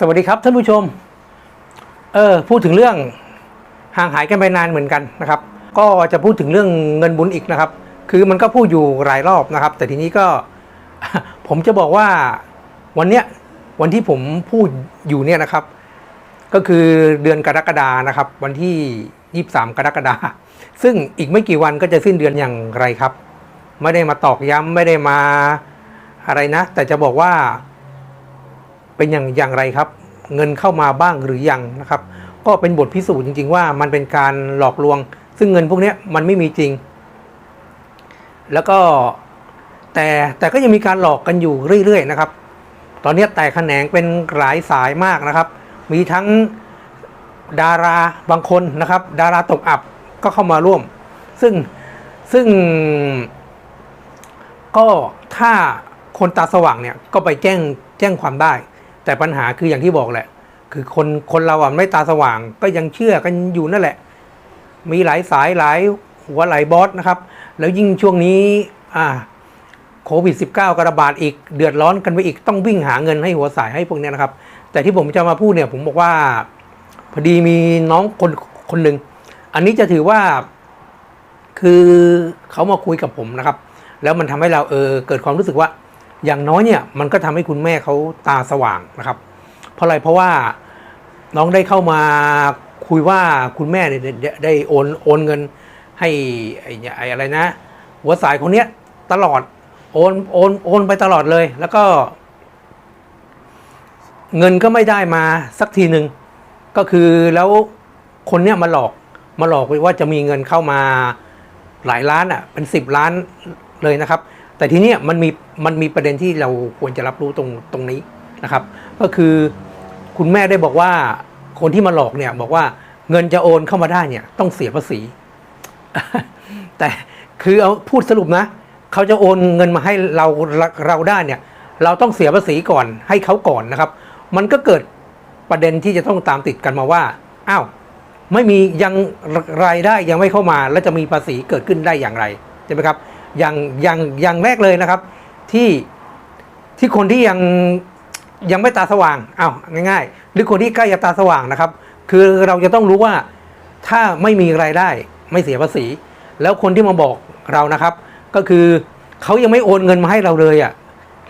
สวัสดีครับท่านผู้ชม เออพูดถึงเรื่องห่างหายกันไปนานเหมือนกันนะครับ ก็จะพูดถึงเรื่องเงินบุญอีกนะครับ คือมันก็พูดอยู่หลายรอบนะครับ แต่ทีนี้ก็ผมจะบอกว่าวันเนี้ยวันที่ผมพูดอยู่เนี่ยนะครับ ก็คือเดือนกรกฎานะครับ วันที่ 23 กรกฎาซึ่งอีกไม่กี่วันก็จะสิ้นเดือนอย่างไรครับ ไม่ได้มาตอกย้ำไม่ได้มาอะไรนะ แต่จะบอกว่า เป็นอย่างอย่างไรครับ เงินเข้ามาบ้างหรือยังนะครับ ก็เป็นบทพิสูจน์จริง ๆ ว่ามันเป็นการหลอกลวง ซึ่งเงินพวกนี้มันไม่มีจริง แล้วก็แต่แต่ก็ยังมีการหลอกกันอยู่เรื่อยๆนะครับ ตอนนี้แตกแขนงเป็นหลายสายมากนะครับ มีทั้งดาราบางคนนะครับ ดาราตกอับก็เข้ามาร่วม ซึ่งซึ่งก็ถ้าคนตาสว่างเนี่ยก็ไปแจ้งแจ้งความได้ แต่ปัญหาคืออย่างที่บอกแหละ คือคนคนเราอะไม่ตาสว่าง ก็ยังเชื่อกันอยู่นั่นแหละ มีหลายสายหลายหัวหลายบอสนะครับ แล้วยิ่งช่วงนี้อ่าโควิด -19 กระบาดอีกเดือดร้อนกันไปอีกต้องวิ่งหาเงินให้หัวสายให้พวกเนี้ยนะครับ แต่ที่ผมจะมาพูดเนี่ยผมบอกว่าพอดีมีน้องคนคนหนึ่งอันนี้จะถือว่าคือเขามาคุยกับผมนะครับ แล้วมันทำให้เราเออเกิดความรู้สึกว่า อย่างน้อยเนี่ยมันก็ทำให้คุณแม่เขาตาสว่างนะครับ เพราะอะไรเพราะว่าน้องได้เข้ามาคุยว่าคุณแม่เนี่ยได้โอนโอนเงินให้ไอ้เนี่ยไอ้อะไรนะ หัวสายคนเนี้ยตลอดโอนโอนโอนไปตลอดเลย แล้วก็ เงินก็ไม่ได้มาสักทีหนึ่งก็คือแล้วคนเนี้ยมาหลอกมาหลอกว่าจะมีเงินเข้ามาหลายล้านอะเป็นสิบล้านเลยนะครับ แต่ทีนี้มันมีมันมีประเด็นที่เราควรจะรับรู้ตรงตรงนี้นะครับ ก็คือคุณแม่ได้บอกว่าคนที่มาหลอกเนี่ยบอกว่าเงินจะโอนเข้ามาได้เนี่ยต้องเสียภาษี แต่คือเอาพูดสรุปนะเขาจะโอนเงินมาให้เราเราได้เนี่ย เราต้องเสียภาษีก่อนให้เขาก่อนนะครับ มันก็เกิดประเด็นที่จะต้องตามติดกันมาว่าอ้าวไม่มียังรายได้ยังไม่เข้ามา แล้วจะมีภาษีเกิดขึ้นได้อย่างไรใช่ไหมครับ อย่างอย่างอย่างแรกเลยนะครับ ที่ที่คนที่ยังยังไม่ตาสว่างอ้าวง่ายๆ หรือคนที่ใกล้จะตาสว่างนะครับ คือเราจะต้องรู้ว่าถ้าไม่มีรายได้ไม่เสียภาษี แล้วคนที่มาบอกเรานะครับ ก็คือเขายังไม่โอนเงินมาให้เราเลยอะ่ะ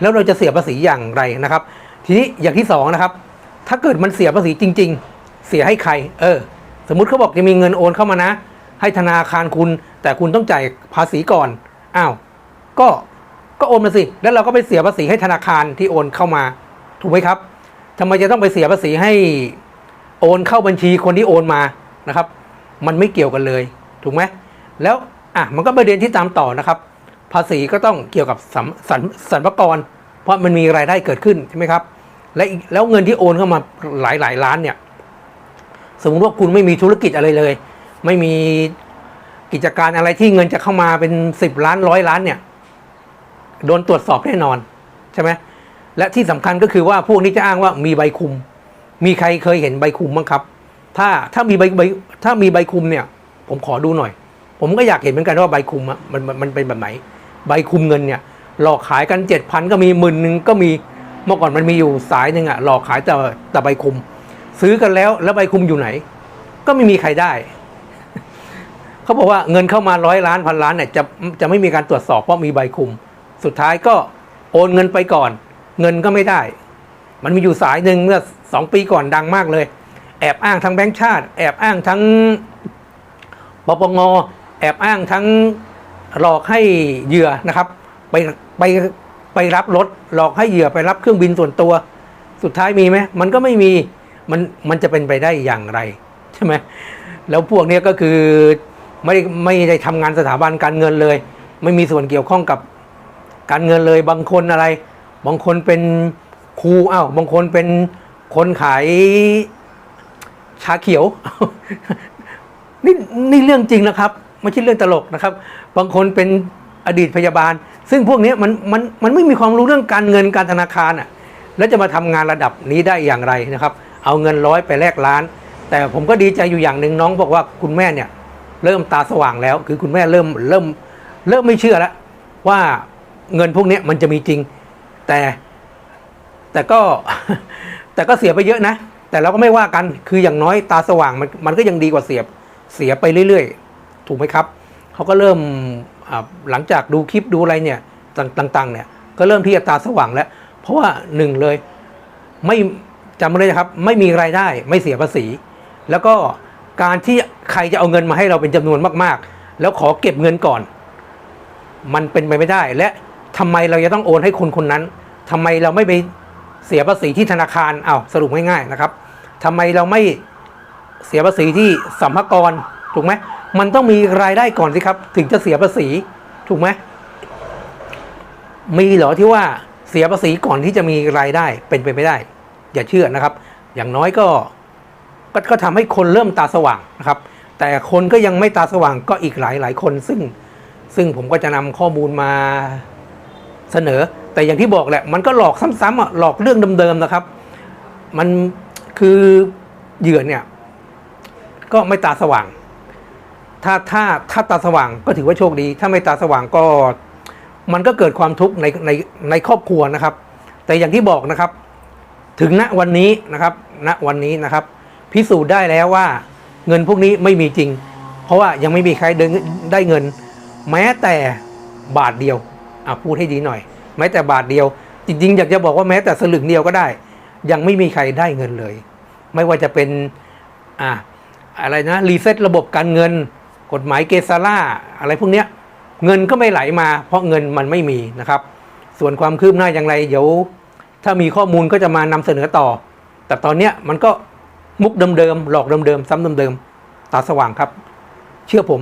แล้วเราจะเสียภาษีอย่างไรนะครับ ทีนี้อย่างที่สองนะครับ ถ้าเกิดมันเสียภาษีจริง ๆ เสียให้ใคร เออ สมมุติเขาบอกจะมีเงินโอนเข้ามานะ ให้ธนาคารคุณ แต่คุณต้องจ่ายภาษีก่อน อ้าว ก็ก็โอนมาสิ แล้วเราก็ไปเสียภาษีให้ธนาคารที่โอนเข้ามา ถูกไหมครับทำไมจะต้องไปเสียภาษีให้โอนเข้าบัญชีคนที่โอนมานะครับ มันไม่เกี่ยวกันเลย ถูกไหมแล้วอะมันก็ประเด็นที่ตามต่อนะครับ ภาษีก็ต้องเกี่ยวกับสัมสันสรรพกรเพราะมันมีรายได้เกิดขึ้นใช่ไหมครับ และแล้วเงินที่โอนเข้ามาหลายหลายล้านเนี่ย สมมติว่าคุณไม่มีธุรกิจอะไรเลย ไม่มี กิจการอะไรที่เงินจะเข้ามาเป็นสิบล้านร้อยล้านเนี่ยโดนตรวจสอบแน่นอนใช่ไหมและที่สำคัญก็คือว่าพวกนี้จะอ้างว่ามีใบคุม มีใครเคยเห็นใบคุมบ้างครับ ถ้าถ้ามีใบใบถ้ามีใบคุมเนี่ย ผมขอดูหน่อย ผมก็อยากเห็นเหมือนกันว่าใบคุมอะมันมันมันเป็นแบบไหน ใบคุมเงินเนี่ย หลอกขายกันเจ็ดพันก็มีหมื่นหนึ่งก็มีเมื่อก่อนมันมีอยู่สายหนึ่งอะหลอกขายแต่แต่ใบคุม ซื้อกันแล้วแล้วใบคุมอยู่ไหน ก็ไม่มีใครได้ เขาบอกว่าเงินเข้ามาร้อยล้านพันล้านเนี่ยจะจะไม่มีการตรวจสอบเพราะมีใบคุม สุดท้ายก็โอนเงินไปก่อน เงินก็ไม่ได้ มันมีอยู่สายหนึ่งเมื่อสองปีก่อนดังมากเลย แอบอ้างทั้งแบงก์ชาติ แอบอ้างทั้งปปงแอบอ้างทั้งหลอกให้เหยื่อนะครับไปไปไปรับรถหลอกให้เหยื่อไปรับเครื่องบินส่วนตัว สุดท้ายมีไหมมันก็ไม่มีมันมันจะเป็นไปได้อย่างไร ใช่ไหมแล้วพวกนี้ก็คือ ไม่ได้ไม่ได้ทำงานสถาบันการเงินเลย ไม่มีส่วนเกี่ยวข้องกับการเงินเลย บางคนอะไร บางคนเป็นครูอ้าวบางคนเป็นคนขายชาเขียวนี่นี่เรื่องจริงนะครับไม่ใช่เรื่องตลกนะครับ บางคนเป็นอดีตพยาบาล ซึ่งพวกนี้มันมันมันไม่มีความรู้เรื่องการเงินการธนาคารอะแล้วจะมาทำงานระดับนี้ได้อย่างไรนะครับ เอาเงินร้อยไปแลกล้าน แต่ผมก็ดีใจอยู่อย่างหนึ่งน้องบอกว่าคุณแม่เนี่ย เริ่มตาสว่างแล้ว คือคุณแม่เริ่มเริ่มเริ่มไม่เชื่อแล้วว่าเงินพวกนี้มันจะมีจริง แต่แต่ก็แต่ก็เสียไปเยอะนะ แต่เราก็ไม่ว่ากันคืออย่างน้อยตาสว่างมันมันก็ยังดีกว่าเสียเสียไปเรื่อยๆ ถูกไหมครับเขาก็เริ่มหลังจากดูคลิปดูอะไรเนี่ยต่างๆ เนี่ย ก็เริ่มที่จะตาสว่างแล้ว เพราะว่าหนึ่งเลยไม่จำไว้เลยครับ ไม่มีรายได้ไม่เสียภาษี แล้วก็ การที่ใครจะเอาเงินมาให้เราเป็นจำนวนมากๆ แล้วขอเก็บเงินก่อน มันเป็นไปไม่ได้ และทำไมเราจะต้องโอนให้คนคนนั้นทำไมเราไม่ไปเสียภาษีที่ธนาคารเอาสรุปง่ายๆนะครับทำไมเราไม่เสียภาษีที่สัมภากรถูกไหมมันต้องมีรายได้ก่อนสิครับ ถึงจะเสียภาษีถูกไหมมีเหรอที่ว่าเสียภาษีก่อนที่จะมีรายได้เป็นไปไม่ได้ อย่าเชื่อนะครับ อย่างน้อยก็ ก็ก็ทำให้คนเริ่มตาสว่างนะครับ แต่คนก็ยังไม่ตาสว่างก็อีกหลายหลายคน ซึ่งซึ่งผมก็จะนำข้อมูลมาเสนอ แต่อย่างที่บอกแหละ มันก็หลอกซ้ำๆอะหลอกเรื่องเดิมๆนะครับ มันคือเหยื่อเนี่ย ก็ไม่ตาสว่าง ถ้าถ้าถ้าตาสว่างก็ถือว่าโชคดี ถ้าไม่ตาสว่างก็ มันก็เกิดความทุกข์ในในในครอบครัวนะครับ แต่อย่างที่บอกนะครับ ถึงณวันนี้นะครับ ณวันนี้นะครับ พิสูจน์ได้แล้วว่าเงินพวกนี้ไม่มีจริง เพราะว่ายังไม่มีใครเดินได้เงิน แม้แต่บาทเดียวอะพูดให้ดีหน่อย แม้แต่บาทเดียว จริงๆ อยากจะบอกว่าแม้แต่สลึงเดียวก็ได้ ยังไม่มีใครได้เงินเลย ไม่ว่าจะเป็นอะอะไรนะรีเซ็ตระบบการเงิน กฎหมายเกซาร่าอะไรพวกเนี้ยเงินก็ไม่ไหลมา เพราะเงินมันไม่มีนะครับ ส่วนความคืบหน้าอย่างไรเดี๋ยวถ้ามีข้อมูลก็จะมานำเสนอต่อ แต่ตอนเนี้ยมันก็ มุกเดิมๆหลอกเดิมๆซ้ำเดิมๆตาสว่างครับ เชื่อผม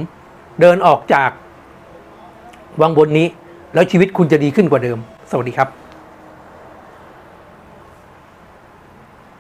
เดินออกจากวังบนนี้ แล้วชีวิตคุณจะดีขึ้นกว่าเดิม สวัสดีครับ